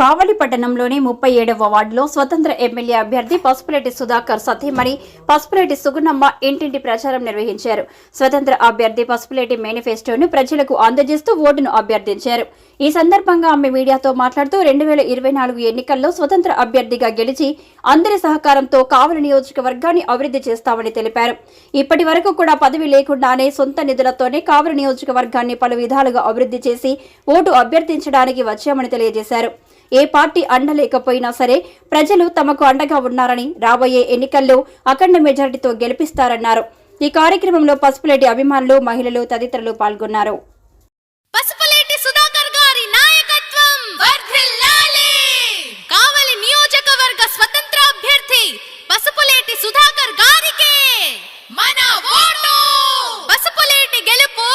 కావలి పట్టణంలోని ముప్పై ఏడవ వార్డులో స్వతంత్ర ఎమ్మెల్యే అభ్యర్థి పసుపులేటి సుధాకర్ సతీమణి పసుపులేటి సుగుణమ్మ ఇంటింటి ప్రచారం నిర్వహించారు. స్వతంత్ర అభ్యర్థి పసుపులేటి మేనిఫెస్టోను ప్రజలకు అందజేస్తూ ఓటును అభ్యర్థించారు. ఈ సందర్భంగా ఆమె మీడియాతో మాట్లాడుతూ రెండు వేల ఇరవై నాలుగు ఎన్నికల్లో స్వతంత్ర అభ్యర్థిగా గెలిచి అందరి సహకారంతో కావలి నియోజకవర్గాన్ని అభివృద్ధి చేస్తామని తెలిపారు. ఇప్పటి వరకు కూడా పదవి లేకుండానే సొంత నిధులతోనే కావలి నియోజకవర్గాన్ని పలు విధాలుగా అభివృద్ధి చేసి ఓటు అభ్యర్థించడానికి వచ్చామని తెలియజేశారు. ఏ పార్టీ అండ లేకపోయినా సరే ప్రజలు తమకు అండగా ఉన్నారని రాబోయే ఎన్నికల్లో అఖండ మెజారిటీతో గెలిపిస్తారన్నారు. ఈ కార్యక్రమంలో పసుపులేటి అభిమానులు మహిళలు తదితరులు పాల్గొన్నారు పసుపులేటి సుధాకర్ గారి నాయకత్వం వర్ధిల్లాలి కావలి నియోజకవర్గ స్వతంత్ర అభ్యర్థి పసుపులేటి సుధాకర్ గారికి మన ఓటు పసుపులేటి గెలుపు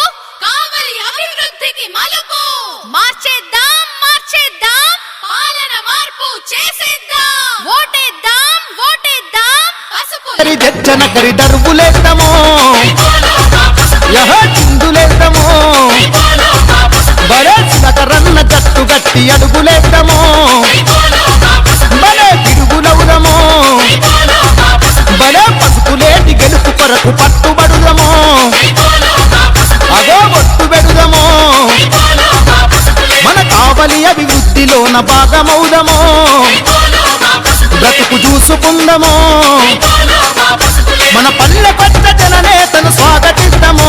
కావలి అభివృద్ధికి మలుపు మార్చేద్దాం మార్చేద్దాం పాలన పసుపు. కరి జట్టు గట్టి అడుగులేద్దాము బలే తిరుగులవుదము. బలే పసుపులేటి గెలుపు కొరకు పట్టుబడుదము మన భాగమౌదము బ్రతుకు చూసుకుందమో మన పల్లె జన నేతను స్వాగతిద్దామో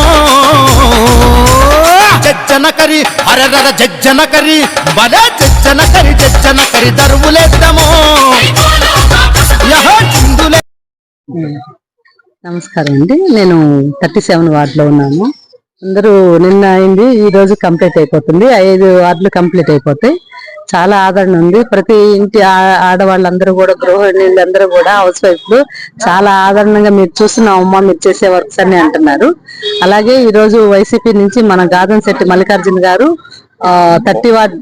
జజ్జన కరి అరగర జజ్జన కరి బల జజ్జన కరి జజ్జన కరి దరువులేద్దామో చిందులే. నమస్కారం అండి. నేను థర్టీ సెవెన్ వార్డులో ఉన్నాను. అందరూ నిన్న అయింది ఈ రోజు కంప్లీట్ అయిపోతుంది. ఐదు వార్డులు కంప్లీట్ అయిపోతాయి. చాలా ఆదరణ ఉంది. ప్రతి ఇంటి ఆడవాళ్ళందరూ కూడా గృహిణులందరూ కూడా హౌస్ వైఫ్లు. చాలా ఆదరణగా మీరు చూస్తున్నాం అమ్మ మీరు చేసే వర్క్స్ అని అంటున్నారు. అలాగే ఈ రోజు వైసీపీ నుంచి మన గాదన్ శెట్టి మల్లికార్జున గారు థర్టీ వార్డ్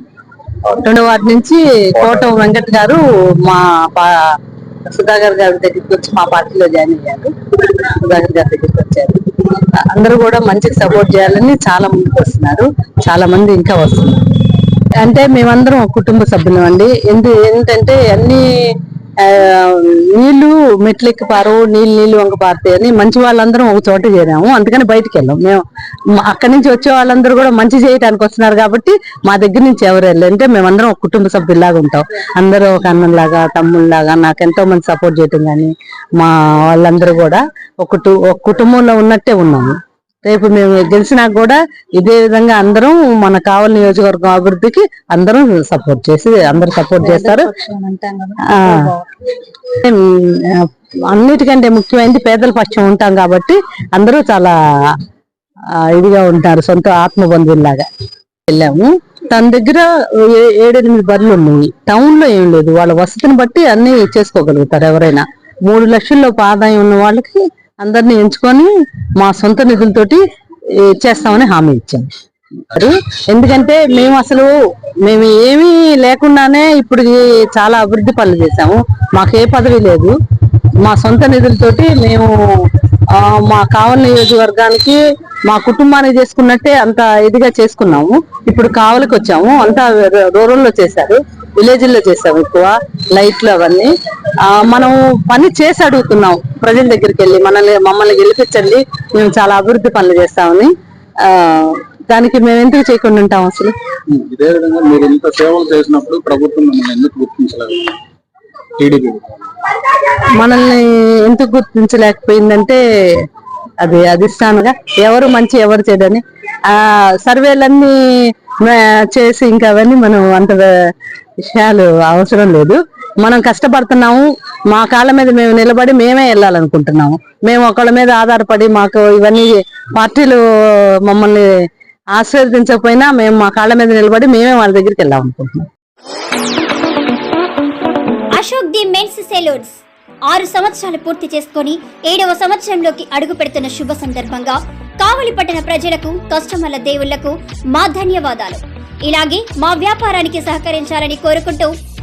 రెండో వార్డు నుంచి కోటం వెంకట్ గారు మా పా- సుధాకర్ గారి దగ్గరికి వచ్చి మా పార్టీలో జాయిన్ అయ్యారు. సుధాకర్ గారి దగ్గరికి వచ్చారు. అందరూ కూడా మంచిగా సపోర్ట్ చేయాలని చాలా ముందుకు వస్తున్నారు. చాలా మంది ఇంకా వస్తున్నారు. అంటే మేమందరం ఒక కుటుంబ సభ్యులం అండి. ఎందు ఏంటంటే అన్ని నీళ్ళు మెట్లెక్కి పారవు నీళ్ళు నీళ్ళు వంక పారుతాయి అని మంచి వాళ్ళందరం ఒక చోట చేరాము. అందుకని బయటికి వెళ్ళాం. మేము అక్కడి నుంచి వచ్చే వాళ్ళందరూ కూడా మంచి చేయడానికి వస్తున్నారు కాబట్టి మా దగ్గర నుంచి ఎవరు వెళ్ళారు అంటే మేమందరం ఒక కుటుంబ సభ్యుల్లాగా ఉంటాం. అందరూ ఒక అన్నంలాగా తమ్ముళ్ళలాగా నాకు ఎంతో మంది సపోర్ట్ చేయటం కానీ మా వాళ్ళందరూ కూడా ఒక కుటుంబంలో ఉన్నట్టే ఉన్నాము. రేపు మేము గెలిచినా కూడా ఇదే విధంగా అందరం మన కావలి నియోజకవర్గం అభివృద్ధికి అందరం సపోర్ట్ చేసి అందరూ సపోర్ట్ చేస్తారు. అన్నిటికంటే ముఖ్యమైనది పేదల పక్షం ఉంటాం కాబట్టి అందరూ చాలా ఇదిగా ఉంటారు సొంత ఆత్మ బంధువుల్లాగా వెళ్ళాము. తన దగ్గర ఏడెనిమిది బర్రెలు ఉన్నాయి. టౌన్లో ఏం లేదు. వాళ్ళ వసతిని బట్టి అన్ని చేసుకోగలుగుతారు ఎవరైనా. మూడు లక్షల్లో ఆదాయం ఉన్న వాళ్ళకి అందరిని ఎంచుకొని మా సొంత నిధులతోటి చేస్తామని హామీ ఇచ్చాము మరి ఎందుకంటే మేము అసలు మేము ఏమీ లేకుండానే ఇప్పుడు చాలా అభివృద్ధి పనులు చేశాము. మాకు ఏ పదవి లేదు. మా సొంత నిధులతోటి మేము మా కావలి నియోజకవర్గానికి మా కుటుంబానికి చేసుకున్నట్టే అంత ఇదిగా చేసుకున్నాము. ఇప్పుడు కావలికి వచ్చాము. అంతా రూరల్లో చేశారు. విలేజ్లో చేసాము ఎక్కువ. లైట్లు అవన్నీ. మనం పని చేసి అడుగుతున్నాం. ప్రజల దగ్గరికి వెళ్ళి మనల్ని మమ్మల్ని గెలిపించండి. మేము చాలా అభివృద్ధి పనులు చేస్తామని. ఆ దానికి మేము ఎందుకు చేయకుండా ఉంటాం అసలు? ఇదే విధంగా మీరు ఇంత సేవలు చేసినప్పుడు ప్రభుత్వం మిమ్మల్ని ఎందుకు గుర్తించలేదు? టీడీపీ. మనల్ని ఎందుకు గుర్తించలేకపోయిందంటే అది అధిష్టానంగా ఎవరు మంచి ఎవరు చెడని ఆ సర్వేలన్నీ చేసి ఇంకా అవన్నీ మనం అంత విషయాలు అవసరం లేదు. మనం కష్టపడుతున్నాము మా కాళ్ళ మీద మేము నిలబడి మేమే వెళ్ళాలనుకుంటున్నాము. మేము ఒకళ్ళ మీద ఆధారపడి మాకు ఇవన్నీ పార్టీలు మమ్మల్ని ఆశీర్వదించకపోయినా మేము మా కాళ్ళ మీద నిలబడి మేమే వాళ్ళ దగ్గరికి వెళ్ళాలనుకుంటున్నాం. Ashok the men's salons. ఆరు సంవత్సరాలు పూర్తి చేసుకొని ఏడవ సంవత్సరంలోకి అడుగు పెడుతున్న శుభ సందర్భంగా కావలి పట్టణ ప్రజలకు కస్టమర్ల దేవుళ్ళకు మా ధన్యవాదాలు. ఇలాగే మా వ్యాపారానికి సహకరించాలని కోరుకుంటూ